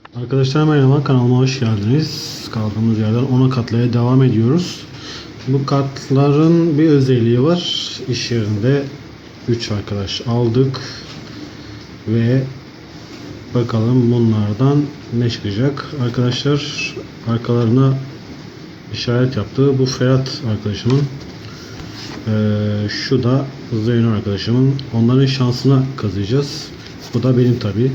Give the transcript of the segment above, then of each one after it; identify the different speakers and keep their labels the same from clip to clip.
Speaker 1: Arkadaşlar merhaba kanalıma hoş geldiniz. Kaldığımız yerden ona katlamaya devam ediyoruz. Bu kartların bir özelliği var. İş yerinde 3 arkadaş aldık ve bakalım bunlardan ne çıkacak. Arkadaşlar arkalarına işaret yaptı. Bu Ferhat arkadaşımın. Ee, şu da Zeyno arkadaşımın. Onların şansına kazıyacağız. Bu da benim tabii.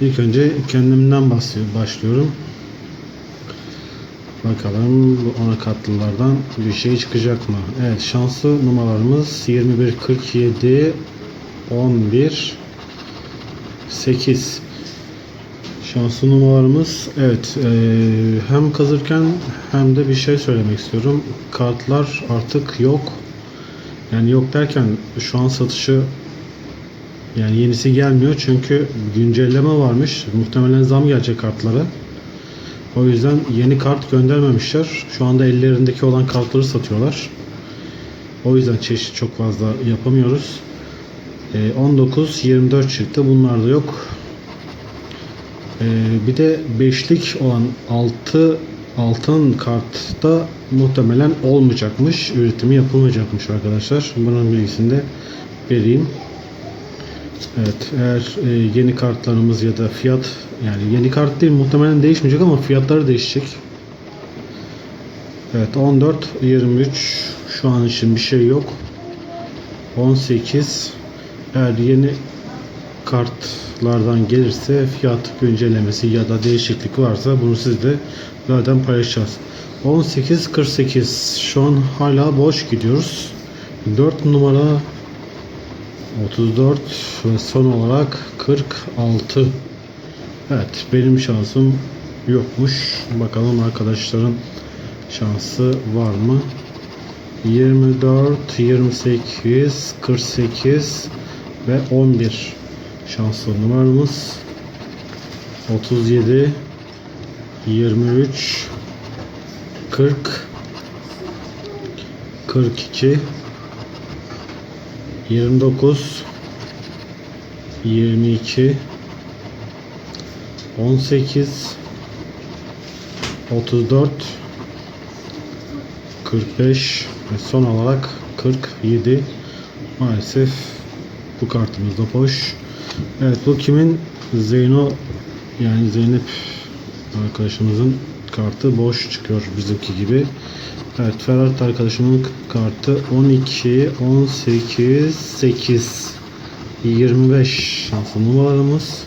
Speaker 1: İlk önce kendimden başlıyorum. Bakalım bu ana katlılardan bir şey çıkacak mı? Evet şanslı numaralarımız 21, 47, 11, 8. Şanslı numaralarımız evet eee, hem kazırken hem de bir şey söylemek istiyorum. Kartlar artık yok. Yani yok derken şu an satışı yani yenisi gelmiyor çünkü güncelleme varmış. Muhtemelen zam gelecek kartlara. O yüzden yeni kart göndermemişler. Şu anda ellerindeki olan kartları satıyorlar. O yüzden çeşit çok fazla yapamıyoruz. Ee, 19 24 çıktı. Bunlar da yok. Ee, bir de beşlik olan 6 altın kartta muhtemelen olmayacakmış. Üretimi yapılmayacakmış arkadaşlar. Bunun bilgisini de vereyim. Evet eğer e, yeni kartlarımız ya da fiyat yani yeni kart değil muhtemelen değişmeyecek ama fiyatları değişecek. Evet 14 23 şu an için bir şey yok. 18 eğer yeni kartlardan gelirse fiyat güncellemesi ya da değişiklik varsa bunu sizle zaten paylaşacağız. 18 48 şu an hala boş gidiyoruz. 4 numara 34 ve son olarak 46. Evet benim şansım yokmuş. Bakalım arkadaşların şansı var mı? 24, 28, 48 ve 11 şanslı numaramız. 37, 23, 40, 42, 29 22 18 34 45 ve son olarak 47 maalesef bu kartımız da boş. Evet bu kimin? Zeyno yani Zeynep arkadaşımızın kartı boş çıkıyor bizimki gibi. Evet Ferhat arkadaşımın kartı 12, 18, 8, 25 şanslı numaralarımız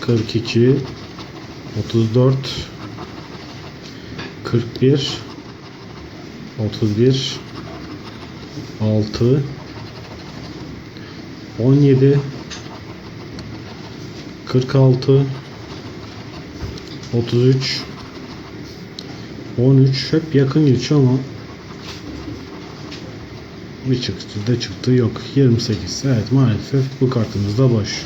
Speaker 1: 42, 34, 41, 31, 6, 17, 46, 33, 13 hep yakın geçiyor ama bir çıktı da çıktı yok. 28 evet maalesef bu kartımız da boş.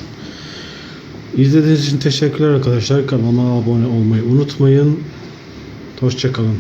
Speaker 1: İzlediğiniz için teşekkürler arkadaşlar. Kanalıma abone olmayı unutmayın. Hoşçakalın